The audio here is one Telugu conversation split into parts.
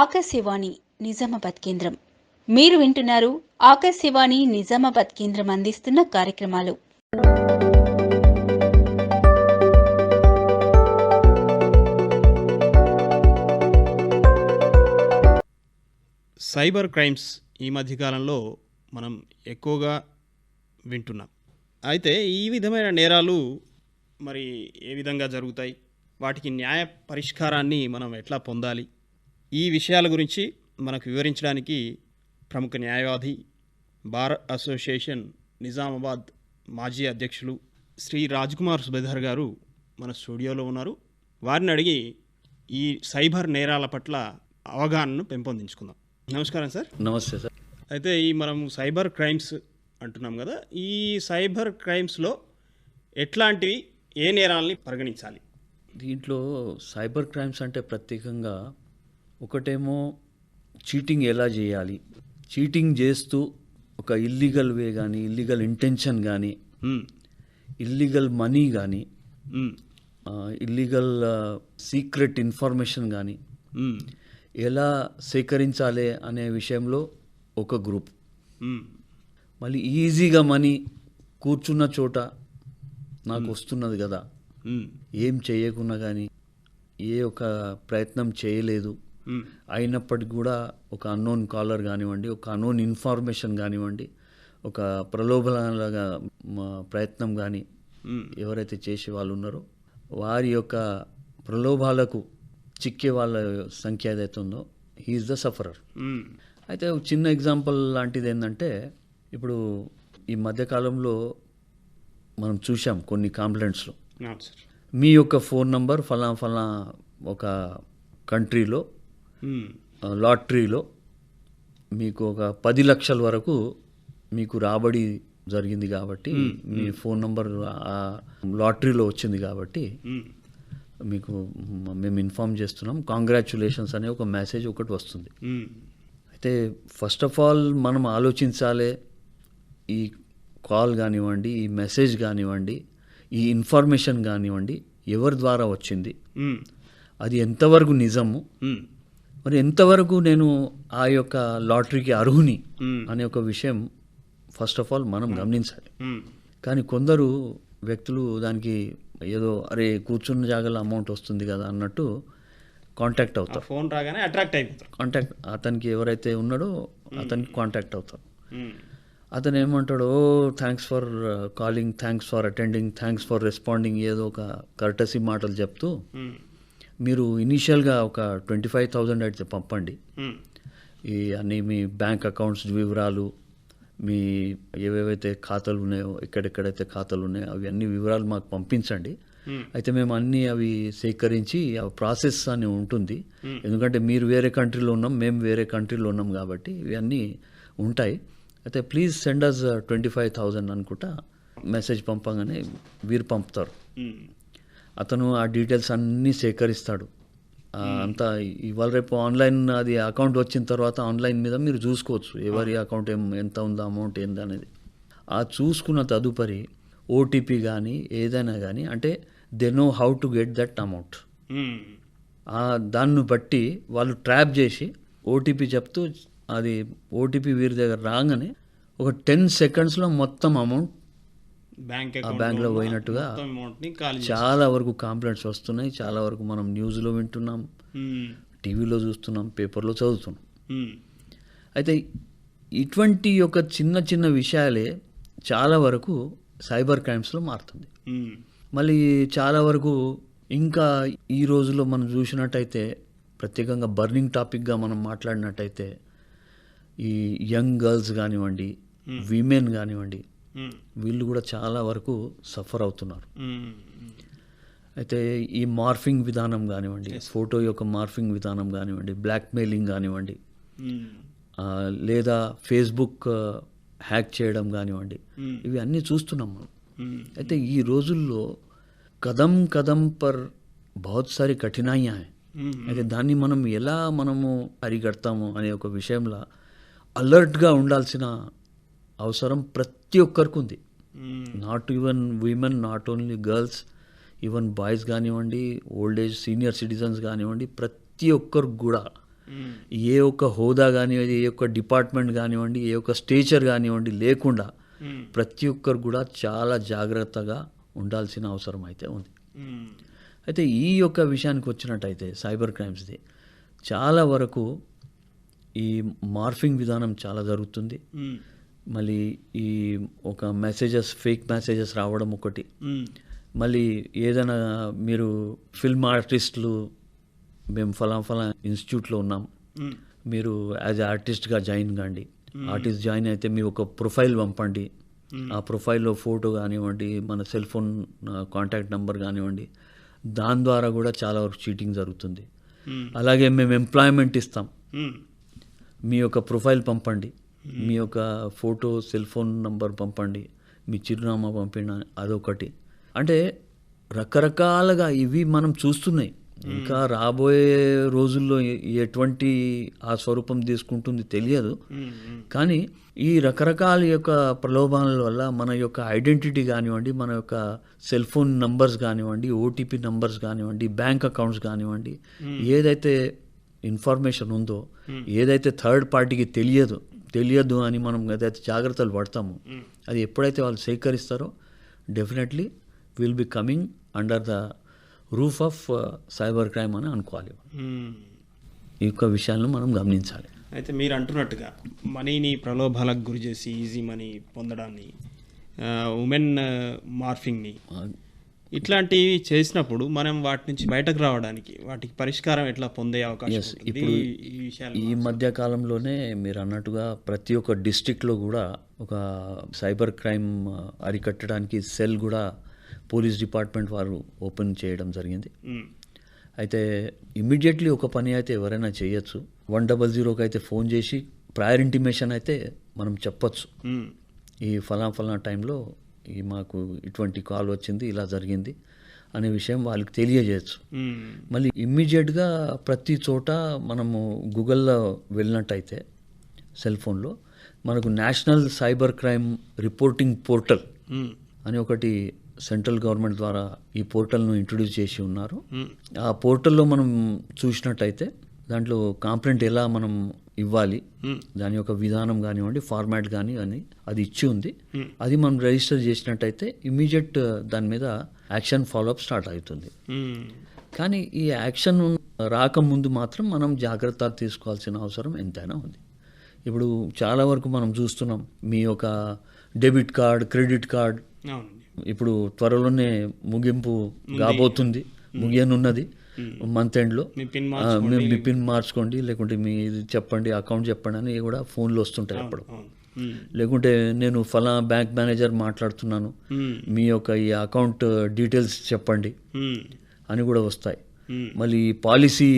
ఆకాశవాణి నిజామాబాద్ కేంద్రం. మీరు వింటున్నారు ఆకాశవాణి నిజామాబాద్ కేంద్రం అందిస్తున్న కార్యక్రమాలు. సైబర్ క్రైమ్స్ ఈ మధ్యకాలంలో మనం ఎక్కువగా వింటున్నాం. అయితే ఈ విధమైన నేరాలు మరి ఏ విధంగా జరుగుతాయి? వాటికి న్యాయ పరిష్కారాన్ని మనం ఎట్లా పొందాలి? ఈ విషయాల గురించి మనకు వివరించడానికి ప్రముఖ న్యాయవాది బార్ అసోసియేషన్ నిజామాబాద్ మాజీ అధ్యక్షులు శ్రీ రాజ్కుమార్ సుబేధర్ గారు మన స్టూడియోలో ఉన్నారు. వారిని అడిగి ఈ సైబర్ నేరాల పట్ల అవగాహనను పెంపొందించుకుందాం. నమస్కారం సార్. నమస్తే సార్. అయితే ఈ మనం సైబర్ క్రైమ్స్ అంటున్నాం కదా ఈ సైబర్ క్రైమ్స్లో ఎట్లాంటివి ఏ నేరాలని పరిగణించాలి? దీంట్లో సైబర్ క్రైమ్స్ అంటే ప్రత్యేకంగా ఒకటేమో చీటింగ్ ఎలా చేయాలి చీటింగ్ చేస్తూ ఒక ఇల్లీగల్ వే కానీ ఇల్లీగల్ ఇంటెన్షన్ కానీ. ఇల్లీగల్ మనీ కానీ. ఇల్లీగల్ సీక్రెట్ ఇన్ఫర్మేషన్ కానీ. ఎలా సేకరించాలి అనే విషయంలో ఒక గ్రూప్. మళ్ళీ ఈజీగా మనీ కూర్చున్న చోట నాకు వస్తున్నది కదా. ఏం చేయకున్నా కానీ ఏ ఒక ప్రయత్నం చేయలేదు. అయినప్పటికీ కూడా ఒక అన్నోన్ కాలర్ కానివ్వండి ఒక అన్నోన్ ఇన్ఫర్మేషన్ కానివ్వండి ఒక ప్రలోభనాలుగా ప్రయత్నం కానీ. ఎవరైతే చేసే వాళ్ళు ఉన్నారో వారి యొక్క ప్రలోభాలకు చిక్కే వాళ్ళ సంఖ్య ఏదైతే ఉందో హీఈస్ ద సఫరర్. అయితే చిన్న ఎగ్జాంపుల్ లాంటిది ఏంటంటే ఇప్పుడు ఈ మధ్యకాలంలో మనం చూసాం కొన్ని కంప్లైంట్స్లో మీ యొక్క ఫోన్ నంబర్ ఫలా ఫలా ఒక కంట్రీలో లాటరీలో మీకు ఒక పది లక్షల వరకు మీకు రాబడి జరిగింది కాబట్టి మీ ఫోన్ నంబర్ ఆ లాటరీలో వచ్చింది కాబట్టి. మీకు మేము ఇన్ఫామ్ చేస్తున్నాం కాంగ్రాచులేషన్స్ అనే ఒక మెసేజ్ ఒకటి వస్తుంది. అయితే ఫస్ట్ ఆఫ్ ఆల్ మనం ఆలోచించాలి ఈ కాల్ కానివ్వండి ఈ మెసేజ్ కానివ్వండి ఈ ఇన్ఫర్మేషన్ కానివ్వండి ఎవరి ద్వారా వచ్చింది. అది ఎంతవరకు నిజము. మరి ఎంతవరకు నేను ఆ యొక్క లాటరీకి అర్హుని. అనే ఒక విషయం ఫస్ట్ ఆఫ్ ఆల్ మనం గమనించాలి. కానీ కొందరు వ్యక్తులు దానికి ఏదో అరే కూర్చున్న జాగాలో అమౌంట్ వస్తుంది కదా అన్నట్టు కాంటాక్ట్ అవుతారు ఫోన్ రాగానే అట్రాక్ట్ అయిపోతారు కాంటాక్ట్ అతనికి ఎవరైతే ఉన్నాడో అతనికి కాంటాక్ట్ అవుతారు. అతను ఏమంటాడు ఓ thanks for calling thanks for attending thanks for responding ఏదో ఒక కర్టసీ మాటలు చెప్తూ. మీరు ఇనీషియల్గా ఒక ట్వంటీ ఫైవ్ థౌజండ్ అయితే పంపండి. ఈ అన్ని మీ బ్యాంక్ అకౌంట్స్ వివరాలు మీ ఏవేవైతే ఖాతాలు ఉన్నాయో ఎక్కడెక్కడైతే ఖాతాలు ఉన్నాయో అవి అన్ని వివరాలు మాకు పంపించండి. అయితే మేము అన్నీ అవి సేకరించి ఆ ప్రాసెస్ అని ఉంటుంది ఎందుకంటే మీరు వేరే కంట్రీలో ఉన్నాం మేము వేరే కంట్రీలో ఉన్నాం కాబట్టి ఇవన్నీ ఉంటాయి అయితే please send us twenty five thousand అనుకుంటా మెసేజ్ పంపగానే వీరు పంపుతారు. అతను ఆ డీటెయిల్స్ అన్నీ సేకరిస్తాడు. అంతా ఇవాళ రేపు ఆన్లైన్ అది అకౌంట్ వచ్చిన తర్వాత ఆన్లైన్ మీద మీరు చూసుకోవచ్చు. ఎవరి అకౌంట్ ఏం ఎంత ఉందో అమౌంట్ ఏంది అనేది. ఆ చూసుకున్న తదుపరి ఓటీపీ కానీ ఏదైనా కానీ అంటే they know how to get that amount. దాన్ని బట్టి వాళ్ళు ట్రాప్ చేసి ఓటీపీ చెప్తూ అది ఓటీపీ వీరి దగ్గర రాగానే ఒక టెన్ సెకండ్స్లో మొత్తం అమౌంట్ బ్యాంక్ బ్యాంక్లో పోయినట్టుగా. చాలా వరకు కంప్లైంట్స్ వస్తున్నాయి చాలా వరకు మనం న్యూస్లో వింటున్నాం మ్మ్. టీవీలో చూస్తున్నాం పేపర్లో చదువుతున్నాం మ్మ్. అయితే ఇటువంటి ఒక చిన్న చిన్న విషయాలే చాలా వరకు సైబర్ క్రైమ్స్లో మారుతుంది మ్మ్. మళ్ళీ చాలా వరకు ఇంకా ఈ రోజుల్లో మనం చూసినట్టయితే ప్రత్యేకంగా బర్నింగ్ టాపిక్గా మనం మాట్లాడినట్టయితే ఈ యంగ్ గర్ల్స్ కానివ్వండి విమెన్ కానివ్వండి. వీళ్ళు కూడా చాలా వరకు సఫర్ అవుతున్నారు. అయితే ఈ మార్ఫింగ్ విధానం కానివ్వండి ఫోటో యొక్క మార్ఫింగ్ విధానం కానివ్వండి బ్లాక్మెయిలింగ్ కానివ్వండి లేదా ఫేస్బుక్ హ్యాక్ చేయడం కానివ్వండి. ఇవి అన్నీ చూస్తున్నాం మనం. అయితే ఈ రోజుల్లో కదం కదం పర్ బహుత్ సారి కఠినాయియా. అయితే దాన్ని మనం ఎలా మనము అరిగడతాము అనే ఒక విషయంలో అలర్ట్గా ఉండాల్సిన అవసరం ప్రతి ఒక్కరికి ఉంది. Not even women not only girls even boys కానివ్వండి ఓల్డ్ ఏజ్ సీనియర్ సిటిజన్స్ కానివ్వండి ప్రతి ఒక్కరికి కూడా ఏ ఒక్క హోదా కానివ్వండి ఏ ఒక్క డిపార్ట్మెంట్ కానివ్వండి ఏ ఒక్క స్టేచర్ కానివ్వండి లేకుండా ప్రతి ఒక్కరు కూడా చాలా జాగ్రత్తగా ఉండాల్సిన అవసరం అయితే ఉంది. అయితే ఈ యొక్క విషయానికి వచ్చినట్టయితే సైబర్ క్రైమ్స్ది చాలా వరకు ఈ మార్ఫింగ్ విధానం చాలా జరుగుతుంది. మళ్ళీ ఈ ఒక మెసేజెస్ ఫేక్ మెసేజెస్ రావడం ఒకటి. మళ్ళీ ఏదైనా మీరు ఫిల్మ్ ఆర్టిస్టులు మేము ఫలా ఫలా ఇన్స్టిట్యూట్లో ఉన్నాం. మీరు యాజ్ ఆర్టిస్ట్గా జాయిన్ కాండి. ఆర్టిస్ట్ జాయిన్ అయితే మీ ఒక ప్రొఫైల్ పంపండి. ఆ ప్రొఫైల్లో ఫోటో కానివ్వండి మన సెల్ ఫోన్ కాంటాక్ట్ నెంబర్ కానివ్వండి దాని ద్వారా కూడా చాలా వరకు చీటింగ్ జరుగుతుంది. అలాగే మేము ఎంప్లాయ్మెంట్ ఇస్తాం. మీ యొక్క ప్రొఫైల్ పంపండి. మీ యొక్క ఫోటో సెల్ ఫోన్ నంబర్ పంపండి మీ చిరునామా పంపిన అదొకటి. అంటే రకరకాలుగా ఇవి మనం చూస్తున్నాయి. ఇంకా రాబోయే రోజుల్లో ఎటువంటి ఆ స్వరూపం తీసుకుంటుంది తెలియదు. కానీ ఈ రకరకాల యొక్క ప్రలోభాల వల్ల మన యొక్క ఐడెంటిటీ కానివ్వండి మన యొక్క సెల్ ఫోన్ నంబర్స్ కానివ్వండి ఓటీపీ నంబర్స్ కానివ్వండి బ్యాంక్ అకౌంట్స్ కానివ్వండి ఏదైతే ఇన్ఫర్మేషన్ ఉందో ఏదైతే థర్డ్ పార్టీకి తెలియదు తెలియదు అని మనం ఏదైతే జాగ్రత్తలు పడతామో. అది ఎప్పుడైతే వాళ్ళు సేకరిస్తారో definitely will be coming under the roof of cyber crime అని అనుకోవాలి ఈ యొక్క విషయాలను మనం గమనించాలి. అయితే మీరు అంటున్నట్టుగా మనీని ప్రలోభాలకు గురి చేసి ఈజీ మనీ పొందడాన్ని ఉమెన్ మార్ఫింగ్ని ఇట్లాంటివి చేసినప్పుడు మనం వాటి నుంచి బయటకు రావడానికి వాటికి పరిష్కారం ఎట్లా పొందే అవకాశం ఇప్పుడు ఈ- మధ్య కాలంలోనే మీరు అన్నట్టుగా ప్రతి ఒక్క డిస్టిక్లో కూడా ఒక సైబర్ క్రైమ్ అరికట్టడానికి సెల్ కూడా పోలీస్ డిపార్ట్మెంట్ వారు ఓపెన్ చేయడం జరిగింది. అయితే ఇమ్మీడియట్లీ ఒక పని అయితే ఎవరైనా చేయొచ్చు. వన్ డబల్ జీరోకి అయితే ఫోన్ చేసి ప్రయర్ ఇంటిమేషన్ అయితే మనం చెప్పొచ్చు. ఈ ఫలా ఫలా టైంలో మాకు ఇటువంటి కాల్ వచ్చింది ఇలా జరిగింది అనే విషయం వాళ్ళకి తెలియజేయచ్చు. మళ్ళీ ఇమ్మీడియట్గా ప్రతి చోట మనము గూగుల్లో వెళ్ళినట్టయితే సెల్ ఫోన్లో మనకు national cyber crime reporting portal. అని ఒకటి సెంట్రల్ గవర్నమెంట్ ద్వారా ఈ పోర్టల్ను ఇంట్రొడ్యూస్ చేసి ఉన్నారు. ఆ పోర్టల్లో మనం చూసినట్టయితే దాంట్లో కాంప్లైంట్ ఎలా మనం ఇవ్వాలి. దాని యొక్క విధానం కానివ్వండి ఫార్మాట్ కానీ అని అది ఇచ్చి ఉంది. అది మనం రిజిస్టర్ చేసినట్టయితే ఇమీడియట్ దాని మీద యాక్షన్ ఫాలోఅప్ స్టార్ట్ అవుతుంది. కానీ ఈ యాక్షన్ రాకముందు మాత్రం మనం జాగ్రత్త తీసుకోవాల్సిన అవసరం ఎంతైనా ఉంది. ఇప్పుడు చాలా వరకు మనం చూస్తున్నాం మీ యొక్క డెబిట్ కార్డ్ క్రెడిట్ కార్డ్ ఇప్పుడు త్వరలోనే ముగింపు కాబోతుంది ముగియనున్నది. మంత్ ఎండ్లో మీ పిన్ పిన్ మార్చుకోండి లేకుంటే మీ ఇది చెప్పండి అకౌంట్ చెప్పండి అని కూడా ఫోన్లు వస్తుంటాయి అప్పుడు మ్మ్. లేకుంటే నేను ఫలా బ్యాంక్ మేనేజర్ మాట్లాడుతున్నాను మ్మ్. మీ యొక్క ఈ అకౌంట్ డీటెయిల్స్ చెప్పండి. అని కూడా వస్తాయి. మళ్ళీ ఈ పాలసీ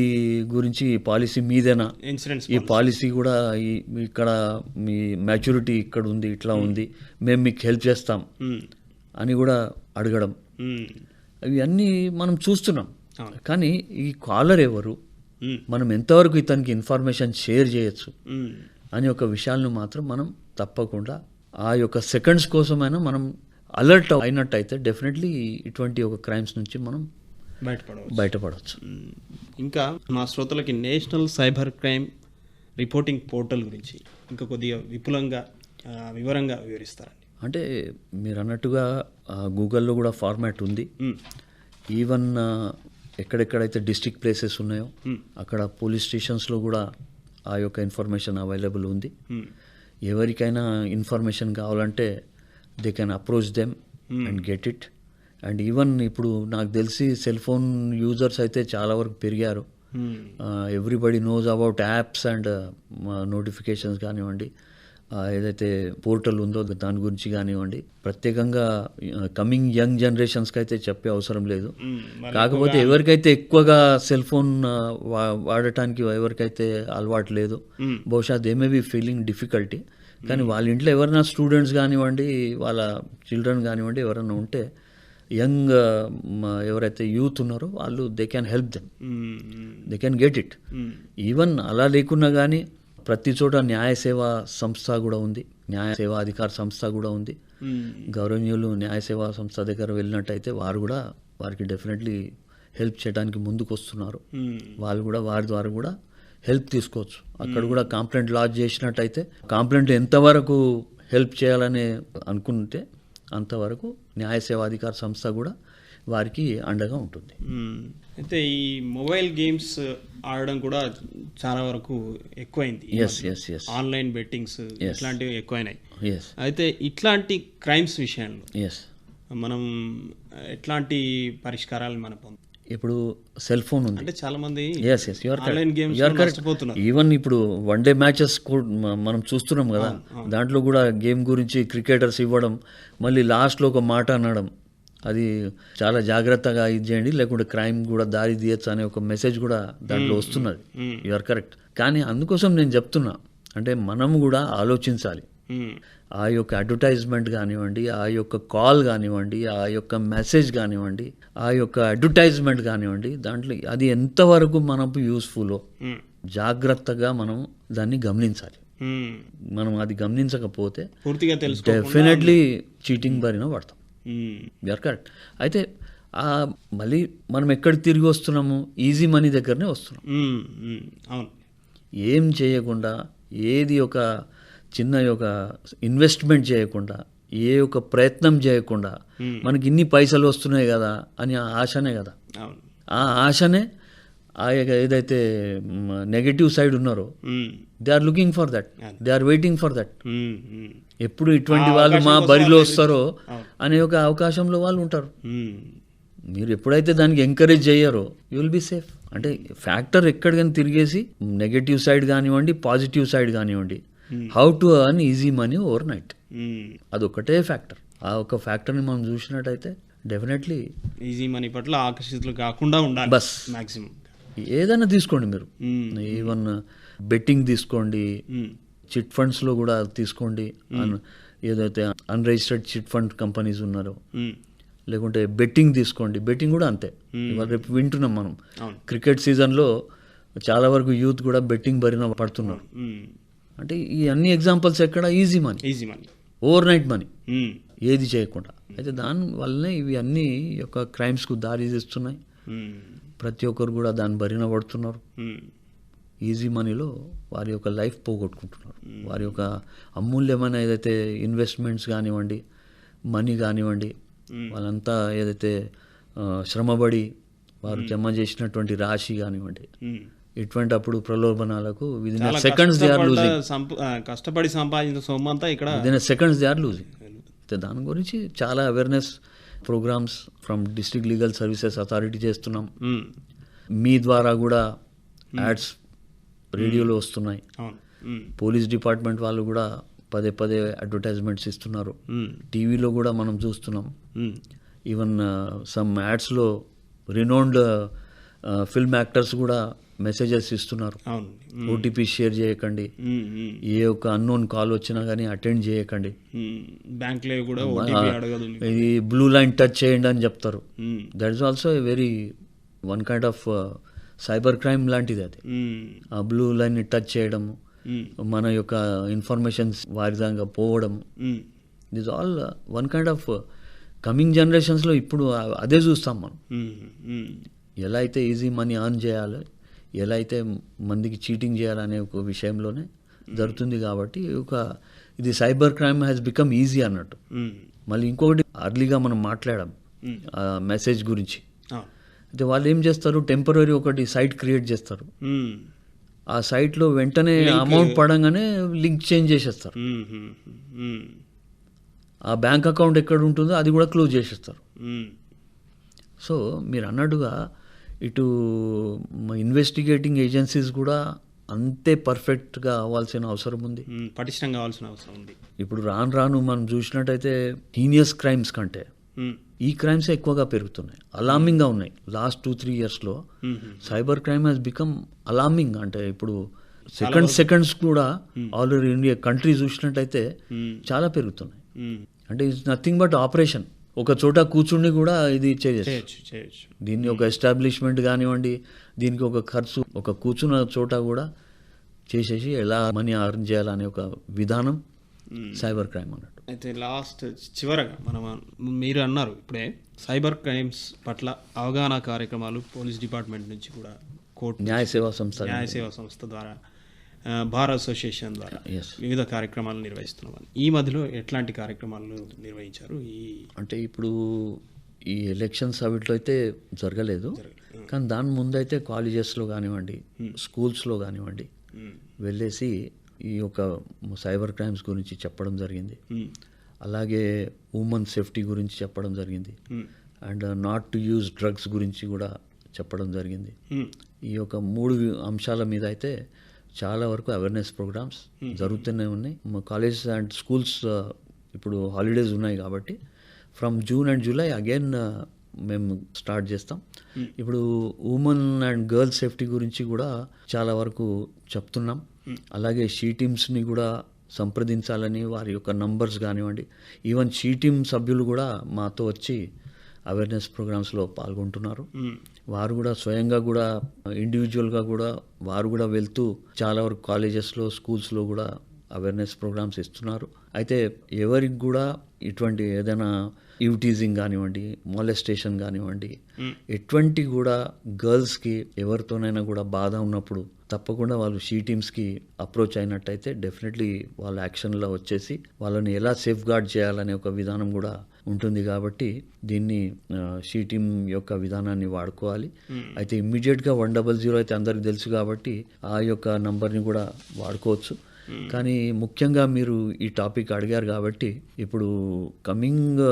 గురించి ఈ పాలసీ మీదేనా ఇన్సూరెన్స్ ఈ పాలసీ కూడా ఇక్కడ మీ మ్యాచ్యూరిటీ ఇక్కడ ఉంది ఇట్లా ఉంది మేము మీకు హెల్ప్ చేస్తాం. అని కూడా అడగడం. ఇవన్నీ మనం చూస్తున్నాం. కానీ ఈ కాలర్ ఎవరు. మనం ఎంతవరకు ఇతనికి ఇన్ఫర్మేషన్ షేర్ చేయొచ్చు. అని ఒక విషయాలను మాత్రం మనం తప్పకుండా ఆ యొక్క సెకండ్స్ కోసమైనా మనం అలర్ట్ అయినట్టయితే డెఫినెట్లీ ఇటువంటి ఒక క్రైమ్స్ నుంచి మనం బయటపడవచ్చు బయటపడవచ్చు. ఇంకా మా శ్రోతలకి national cyber crime reporting portal గురించి ఇంకా కొద్దిగా విపులంగా వివరంగా వివరిస్తారండి అంటే మీరు అన్నట్టుగా గూగుల్లో కూడా ఫార్మాట్ ఉంది. ఈవెన్ ఎక్కడెక్కడైతే డిస్ట్రిక్ట్ ప్లేసెస్ ఉన్నాయో. అక్కడ పోలీస్ స్టేషన్స్లో కూడా ఆ యొక్క ఇన్ఫర్మేషన్ అవైలబుల్ ఉంది. ఎవరికైనా ఇన్ఫర్మేషన్ కావాలంటే they can approach them and get it and even ఇప్పుడు నాకు తెలిసి సెల్ ఫోన్ యూజర్స్ అయితే చాలా వరకు పెరిగారు. Everybody knows about apps and notifications కానివ్వండి ఏదైతే పోర్టల్ ఉందో దాని గురించి కానివ్వండి. ప్రత్యేకంగా కమింగ్ యంగ్ జనరేషన్స్కి అయితే చెప్పే అవసరం లేదు. కాకపోతే ఎవరికైతే ఎక్కువగా సెల్ ఫోన్ వాడటానికి ఎవరికైతే అలవాటు లేదు. బహుశా they may be feeling difficulty కానీ వాళ్ళ ఇంట్లో ఎవరైనా స్టూడెంట్స్ కానివ్వండి వాళ్ళ చిల్డ్రన్ కానివ్వండి ఎవరైనా ఉంటే యంగ్ ఎవరైతే యూత్ ఉన్నారో వాళ్ళు they can help them. They can get it. Even అలా లేకున్నా కానీ ప్రతి చోట న్యాయ సేవా సంస్థ కూడా ఉంది. న్యాయ సేవా అధికార సంస్థ కూడా ఉంది. మ్మ్. గౌరవనీయులు న్యాయ సేవా సంస్థ దగ్గర వెళ్ళినట్టయితే వారు కూడా వారికి డెఫినెట్లీ హెల్ప్ చేయడానికి ముందుకు వస్తున్నారు. మ్మ్. వాళ్ళు కూడా వారి ద్వారా కూడా హెల్ప్ తీసుకోవచ్చు. అక్కడ కూడా కంప్లైంట్ లాడ్జ్ చేసినట్టయితే కంప్లైంట్ ఎంతవరకు హెల్ప్ చేయాలని అనుకుంటే అంతవరకు న్యాయ సేవాధికార సంస్థ కూడా వారికి అండగా ఉంటుంది. అయితే ఈ మొబైల్ గేమ్స్ ఆడడం కూడా చాలా వరకు ఎక్కువైంది. ఆన్లైన్ బెట్టింగ్స్ ఇట్లాంటివి ఎక్కువైనాయి. అయితే ఇట్లాంటి క్రైమ్స్ విషయంలో మనం ఎట్లాంటి పరిష్కారాలు మనం పొందాం ఇప్పుడు సెల్ ఫోన్ ఉంది. అంటే చాలా మంది ఈవెన్ ఇప్పుడు వన్ డే మ్యాచెస్ మనం చూస్తున్నాం కదా. దాంట్లో కూడా గేమ్ గురించి క్రికెటర్స్ ఇవ్వడం మళ్ళీ లాస్ట్లో ఒక మాట అనడం అది చాలా జాగ్రత్తగా ఇది చేయండి. లేకుంటే క్రైమ్ కూడా దారి తీయచ్చు అనే ఒక మెసేజ్ కూడా దాంట్లో వస్తున్నది. యువర్ కరెక్ట్ కానీ అందుకోసం నేను చెప్తున్నా అంటే మనం కూడా ఆలోచించాలి. ఆ యొక్క అడ్వర్టైజ్మెంట్ కానివ్వండి ఆ యొక్క కాల్ కానివ్వండి ఆ యొక్క మెసేజ్ కానివ్వండి ఆ యొక్క అడ్వర్టైజ్మెంట్ కానివ్వండి దాంట్లో అది ఎంతవరకు మనకు యూస్ఫుల్లో. జాగ్రత్తగా మనం దాన్ని గమనించాలి. మనం అది గమనించకపోతే డెఫినెట్లీ చీటింగ్ బారిన పడతాం. కరెక్ట్ అయితే మళ్ళీ మనం ఎక్కడికి తిరిగి వస్తున్నాము? ఈజీ మనీ దగ్గరనే వస్తున్నాం. అవును. ఏం చేయకుండా ఏది ఒక చిన్న ఒక ఇన్వెస్ట్మెంట్ చేయకుండా ఏ ఒక ప్రయత్నం చేయకుండా మనకి ఇన్ని పైసలు వస్తున్నాయి కదా అని ఆ ఆశనే కదా. ఆ ఆశనే ఆ ఏదైతే నెగటివ్ సైడ్ ఉన్నారో. They are looking for that they are waiting for that. ఎప్పుడు ఇటువంటి వాళ్ళు మా బరిలో వస్తారో అనే ఒక అవకాశంలో వాళ్ళు ఉంటారు. మీరు ఎప్పుడైతే దానికి ఎంకరేజ్ చేయరో యూ విల్ బి సేఫ్ అంటే ఫ్యాక్టర్ ఎక్కడికైనా తిరిగేసి నెగటివ్ సైడ్ కానివ్వండి పాజిటివ్ సైడ్ కానివ్వండి how to earn easy money overnight. అదొకటే ఫ్యాక్టర్ ఆ ఒక ఫ్యాక్టర్ని మనం చూసినట్టయితే డెఫినెట్లీ ఈజీ మనీ పట్ల ఆకర్షితులు కాకుండా ఉండాలి బస్. మాక్సిమం ఏదైనా తీసుకోండి మీరు. ఈవెన్ బెట్టింగ్ తీసుకోండి. చిట్ ఫండ్స్లో కూడా తీసుకోండి. అన్- ఏదైతే అన్రిజిస్టర్డ్ చిట్ ఫండ్ కంపెనీస్ ఉన్నారో. లేకుంటే బెట్టింగ్ తీసుకోండి. బెట్టింగ్ కూడా అంతే. ఇవాళ రేపు వింటున్నాం మనం. క్రికెట్ సీజన్లో చాలా వరకు యూత్ కూడా బెట్టింగ్ బరిన పడుతున్నారు. అంటే ఈ అన్ని ఎగ్జాంపుల్స్ ఎక్కడ? Easy money easy money overnight money. ఏది చేయకుండా. అయితే దాని వల్లనే ఇవి అన్ని యొక్క క్రైమ్స్కు దారి తీస్తున్నాయి. మ్మ్. ప్రతి ఒక్కరు కూడా దాని బరిన పడుతున్నారు. ఈజీ మనీలో వారి యొక్క లైఫ్ పోగొట్టుకుంటున్నారు. వారి యొక్క అమూల్యమైన ఏదైతే ఇన్వెస్ట్మెంట్స్ కానివ్వండి మనీ కానివ్వండి వాళ్ళంతా ఏదైతే ఆ, శ్రమపడి వారు జమ చేసినటువంటి రాశి కానివ్వండి. ఇటువంటి అప్పుడు ప్రలోభనాలకు within seconds they are losing కష్టపడి సంపాదించిన సొమ్ము అంతా ఇక్కడ within seconds they are losing దాని గురించి చాలా awareness programmes from district legal services authority చేస్తున్నాం మ్మ్. మీ ద్వారా కూడా యాడ్స్ రేడియోలో వస్తున్నాయి అవును మ్మ్. పోలీస్ డిపార్ట్మెంట్ వాళ్ళు కూడా పదే పదే అడ్వర్టైజ్మెంట్స్ ఇస్తున్నారు. టీవీలో కూడా మనం చూస్తున్నాం. ఈవెన్ సమ్ యాడ్స్లో రినౌండ్ ఫిల్మ్ యాక్టర్స్ కూడా మెసేజెస్ ఇస్తున్నారు. ఓటీపీ షేర్ చేయకండి. ఏ ఒక అన్నోన్ కాల్ వచ్చినా కానీ అటెండ్ చేయకండి. బ్యాంకులో కూడా. ఇది బ్లూ లైన్ టచ్ చేయండి అని చెప్తారు. That is also a very one kind of cyber crime లాంటిది అది. ఆ బ్లూ లైన్ని టచ్ చేయడము. మన యొక్క ఇన్ఫర్మేషన్స్ వారి దాకా పోవడం మ్మ్. This all one kind of coming జనరేషన్స్లో ఇప్పుడు అదే చూస్తాం మనం. ఎలా అయితే ఈజీ మనీ ఆన్ చేయాలి ఎలా అయితే మందికి చీటింగ్ చేయాలనే ఒక విషయంలోనే జరుగుతుంది కాబట్టి ఒక ఇది cyber crime has become easy అన్నట్టు. మ్మ్. మళ్ళీ ఇంకొకటి అర్లీగా మనం మాట్లాడాం. మెసేజ్ గురించి. అవును అయితే వాళ్ళు ఏం చేస్తారు? టెంపరీ ఒకటి సైట్ క్రియేట్ చేస్తారు. ఆ సైట్లో వెంటనే అమౌంట్ పడంగానే లింక్ చేంజ్ చేసేస్తారు. ఆ బ్యాంక్ అకౌంట్ ఎక్కడ ఉంటుందో అది కూడా క్లోజ్ చేసేస్తారు. సో మీరు అన్నట్టుగా ఇటు ఇన్వెస్టిగేటింగ్ ఏజెన్సీస్ కూడా అంతే పర్ఫెక్ట్గా అవ్వాల్సిన అవసరం ఉంది మ్మ్. పటిష్టం కావాల్సిన అవసరం ఉంది ఇప్పుడు రాను రాను మనం చూసినట్టయితే హీనియస్ క్రైమ్స్ కంటే. ఈ క్రైమ్స్ ఎక్కువగా పెరుగుతున్నాయి అలార్మింగ్గా ఉన్నాయి లాస్ట్ టూ త్రీ ఇయర్స్లో. Cyber crime has become alarming అంటే ఇప్పుడు సెకండ్ సెకండ్స్ కూడా ఆల్ ఓవర్ ఇండియా కంట్రీ చూసినట్టయితే. చాలా పెరుగుతున్నాయి. అంటే ఇట్స్ నథింగ్ బట్ ఆపరేషన్ ఒక చోట కూర్చుని కూడా ఇది చేయొచ్చు. చేయొచ్చు దీన్ని ఒక ఎస్టాబ్లిష్మెంట్ కానివ్వండి దీనికి ఒక ఖర్చు ఒక కూర్చున్న చోట కూడా చేసేసి ఎలా మనీ అర్న్ చేయాలనే ఒక విధానం సైబర్ క్రైమ్ అన్నట్టు. అయితే లాస్ట్ చివరగా మనం మీరు అన్నారు ఇప్పుడే సైబర్ క్రైమ్స్ పట్ల అవగాహన కార్యక్రమాలు పోలీస్ డిపార్ట్మెంట్ నుంచి కూడా కోర్టు న్యాయ సేవా సంస్థ న్యాయ సేవా సంస్థ ద్వారా బార్ అసోసియేషన్ ద్వారా వివిధ కార్యక్రమాలు నిర్వహిస్తున్నాం ఈ మధ్యలో ఎట్లాంటి కార్యక్రమాలు నిర్వహించారు? ఈ అంటే ఇప్పుడు ఈ ఎలక్షన్స్ అవిట్లో అయితే జరగలేదు. కానీ దాని ముందైతే కాలేజెస్లో కానివ్వండి స్కూల్స్లో కానివ్వండి మ్, వెళ్ళేసి ఈ యొక్క సైబర్ క్రైమ్స్ గురించి చెప్పడం జరిగింది. మ్, అలాగే ఉమెన్ సేఫ్టీ గురించి చెప్పడం జరిగింది. And not to use drugs గురించి కూడా చెప్పడం జరిగింది. ఈ యొక్క మూడు అంశాల మీద అయితే చాలా వరకు అవేర్నెస్ ప్రోగ్రామ్స్ జరుగుతూనే ఉన్నాయి. మా కాలేజెస్ అండ్ స్కూల్స్ ఇప్పుడు హాలిడేస్ ఉన్నాయి కాబట్టి from June and July again మేము స్టార్ట్ చేస్తాం. ఇప్పుడు ఉమెన్ అండ్ గర్ల్స్ సేఫ్టీ గురించి కూడా చాలా వరకు చెప్తున్నాం. అలాగే షీ టీమ్స్ని కూడా సంప్రదించాలని వారి యొక్క నంబర్స్ కానివ్వండి ఈవెన్ షీ టీమ్ సభ్యులు కూడా మాతో వచ్చి అవేర్నెస్ ప్రోగ్రామ్స్లో పాల్గొంటున్నారు. వారు కూడా స్వయంగా కూడా ఇండివిజువల్గా కూడా వారు కూడా వెళ్తూ చాలా వరకు కాలేజెస్లో స్కూల్స్లో కూడా అవేర్నెస్ ప్రోగ్రామ్స్ ఇస్తున్నారు. అయితే ఎవరికి కూడా ఇటువంటి ఏదైనా యూటీజింగ్ కానివ్వండి మాలెస్టేషన్ కానివ్వండి ఎటువంటి కూడా గర్ల్స్కి ఎవరితోనైనా కూడా బాధ ఉన్నప్పుడు తప్పకుండా వాళ్ళు షీ టీమ్స్కి అప్రోచ్ అయినట్టయితే డెఫినెట్లీ వాళ్ళ యాక్షన్లో వచ్చేసి వాళ్ళని ఎలా సేఫ్ గార్డ్ చేయాలనే ఒక విధానం కూడా ఉంటుంది కాబట్టి దీన్ని షీ టీమ్ యొక్క విధానాన్ని వాడుకోవాలి. అయితే ఇమ్మీడియట్గా వన్ డబల్ జీరో అయితే అందరికి తెలుసు కాబట్టి ఆ యొక్క నంబర్ని కూడా వాడుకోవచ్చు. కానీ ముఖ్యంగా మీరు ఈ టాపిక్ అడిగారు కాబట్టి ఇప్పుడు కమింగ్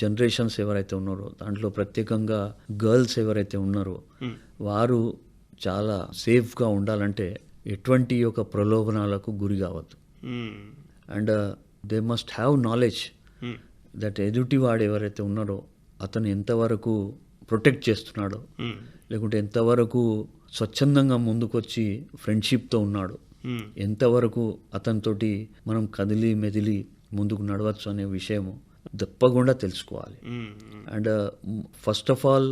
జనరేషన్స్ ఎవరైతే ఉన్నారో దాంట్లో ప్రత్యేకంగా గర్ల్స్ ఎవరైతే ఉన్నారో వారు చాలా సేఫ్గా ఉండాలంటే ఎటువంటి యొక్క ప్రలోభనాలకు గురి కావద్దు. And they must have knowledge that ఎదుటివాడు ఎవరైతే ఉన్నారో అతను ఎంతవరకు ప్రొటెక్ట్ చేస్తున్నాడో మ్, లేకుంటే ఎంతవరకు స్వచ్ఛందంగా ముందుకొచ్చి ఫ్రెండ్షిప్తో ఉన్నాడు మ్, ఎంతవరకు అతనితోటి మనం కదిలి మెదిలి ముందుకు నడవచ్చు అనే విషయము తప్పకుండా తెలుసుకోవాలి. అండ్ ఫస్ట్ ఆఫ్ ఆల్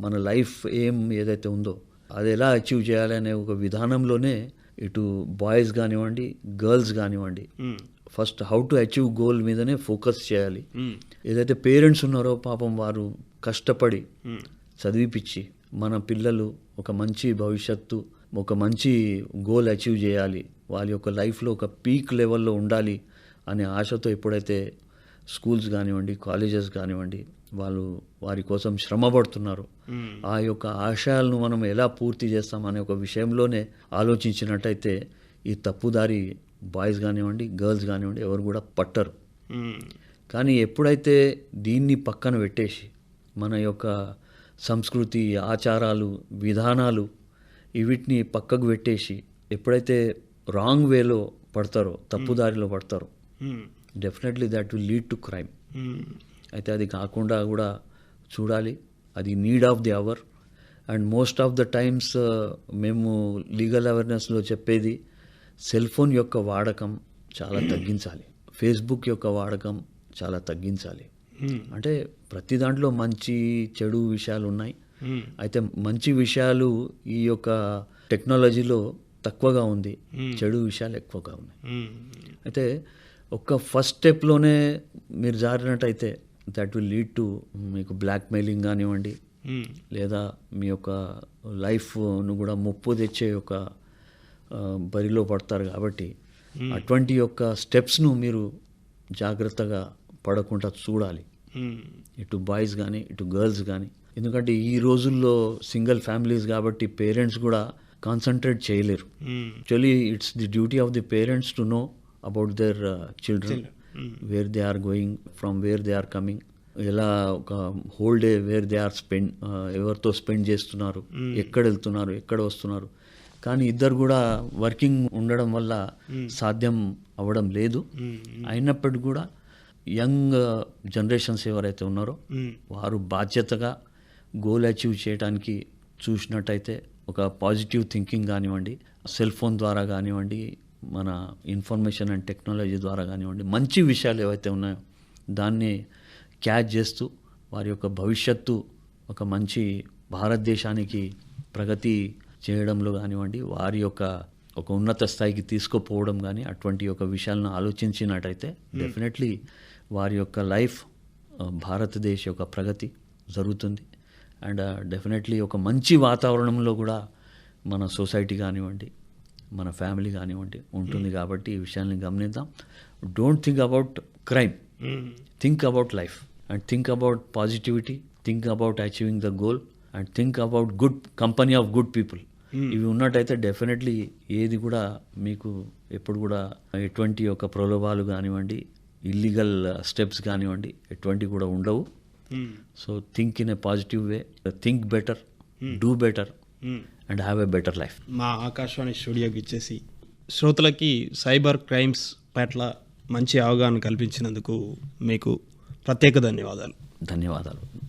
మన లైఫ్ ఏం ఏదైతే ఉందో అది ఎలా అచీవ్ చేయాలి అనే ఒక విధానంలోనే ఇటు బాయ్స్ కానివ్వండి గర్ల్స్ కానివ్వండి మ్, first how to achieve goal మీదనే ఫోకస్ చేయాలి. ఏదైతే పేరెంట్స్ ఉన్నారో పాపం వారు కష్టపడి చదివిపించి మన పిల్లలు ఒక మంచి భవిష్యత్తు ఒక మంచి గోల్ అచీవ్ చేయాలి. వాళ్ళ యొక్క లైఫ్లో ఒక పీక్ లెవెల్లో ఉండాలి అనే ఆశతో ఎప్పుడైతే స్కూల్స్ కానివ్వండి కాలేజెస్ కానివ్వండి వాళ్ళు వారి కోసం శ్రమ పడుతున్నారు. ఆ యొక్క ఆశయాలను మనం ఎలా పూర్తి చేస్తాం అనే ఒక విషయంలోనే ఆలోచించినట్టయితే ఈ తప్పుదారి బాయ్స్ కానివ్వండి గర్ల్స్ కానివ్వండి ఎవరు కూడా పట్టరు. కానీ ఎప్పుడైతే దీన్ని పక్కన పెట్టేసి మన యొక్క సంస్కృతి ఆచారాలు విధానాలు వీటిని పక్కకు పెట్టేసి ఎప్పుడైతే రాంగ్ వేలో పడతారో తప్పుదారిలో పడతారో definitely that will lead to crime అయితే అది కాకుండా కూడా చూడాలి. అది need of the hour and most of the times మేము లీగల్ అవేర్నెస్లో చెప్పేది సెల్ ఫోన్ యొక్క వాడకం చాలా తగ్గించాలి. ఫేస్బుక్ యొక్క వాడకం చాలా తగ్గించాలి. మ్, అంటే ప్రతి దాంట్లో మంచి చెడు విషయాలు ఉన్నాయి. మ్, అయితే మంచి విషయాలు ఈ యొక్క టెక్నాలజీలో తక్కువగా ఉంది. చెడు విషయాలు ఎక్కువగా ఉన్నాయి. అయితే ఒక్క ఫస్ట్ స్టెప్లోనే మీరు జారినట్టయితే దట్ విల్ లీడ్ టు మీకు బ్లాక్ మెయిలింగ్ కానివ్వండి లేదా మీ యొక్క లైఫ్ను కూడా ముప్పు తెచ్చే ఒక బరిలో పడతారు కాబట్టి అటువంటి యొక్క స్టెప్స్ను మీరు జాగ్రత్తగా పడకుండా చూడాలి. ఇటు బాయ్స్ కానీ ఇటు గర్ల్స్ కానీ ఎందుకంటే ఈ రోజుల్లో సింగిల్ ఫ్యామిలీస్ కాబట్టి పేరెంట్స్ కూడా కాన్సన్ట్రేట్ చేయలేరు. Actually it's the duty of the parents to know about their children where they are going from where they are coming. ఎలా ఒక whole day where they are spend ఎవరితో స్పెండ్ చేస్తున్నారు ఎక్కడ వెళ్తున్నారు ఎక్కడ వస్తున్నారు. కానీ ఇద్దరు కూడా వర్కింగ్ ఉండడం వల్ల సాధ్యం అవ్వడం లేదు. అయినప్పటికీ కూడా యంగ్ జనరేషన్స్ ఎవరైతే ఉన్నారో వారు బాధ్యతగా గోల్ అచీవ్ చేయడానికి చూసినట్టయితే ఒక పాజిటివ్ థింకింగ్ కానివ్వండి సెల్ ఫోన్ ద్వారా కానివ్వండి మన ఇన్ఫర్మేషన్ అండ్ టెక్నాలజీ ద్వారా కానివ్వండి మంచి విషయాలు ఏవైతే ఉన్నాయో దాన్ని క్యాచ్ చేస్తూ వారి యొక్క భవిష్యత్తు ఒక మంచి భారతదేశానికి ప్రగతి చేయడంలో కానివ్వండి వారి యొక్క ఒక ఉన్నత స్థాయికి తీసుకుపోవడం కానీ అటువంటి ఒక విషయాలను ఆలోచించినట్టయితే డెఫినెట్లీ వారి యొక్క లైఫ్ భారతదేశ యొక్క ప్రగతి జరుగుతుంది. అండ్ డెఫినెట్లీ ఒక మంచి వాతావరణంలో కూడా మన సొసైటీ కానివ్వండి మన ఫ్యామిలీ కానివ్వండి ఉంటుంది కాబట్టి ఈ విషయాన్ని గమనిద్దాం. Don't think about crime think about life and think about positivity think about achieving the goal and think about good company of good people ఇవి ఉన్నట్టయితే డెఫినెట్లీ ఏది కూడా మీకు ఎప్పుడు కూడా ఎటువంటి ఒక ప్రలోభాలు కానివ్వండి ఇల్లీగల్ స్టెప్స్ కానివ్వండి ఎటువంటి కూడా ఉండవు. So think in a positive way think better do better and have a better life మా ఆకాశవాణి స్టూడియోకి ఇచ్చేసి శ్రోతలకి సైబర్ క్రైమ్స్ పట్ల మంచి అవగాహన కల్పించినందుకు మీకు ప్రత్యేక ధన్యవాదాలు. ధన్యవాదాలు.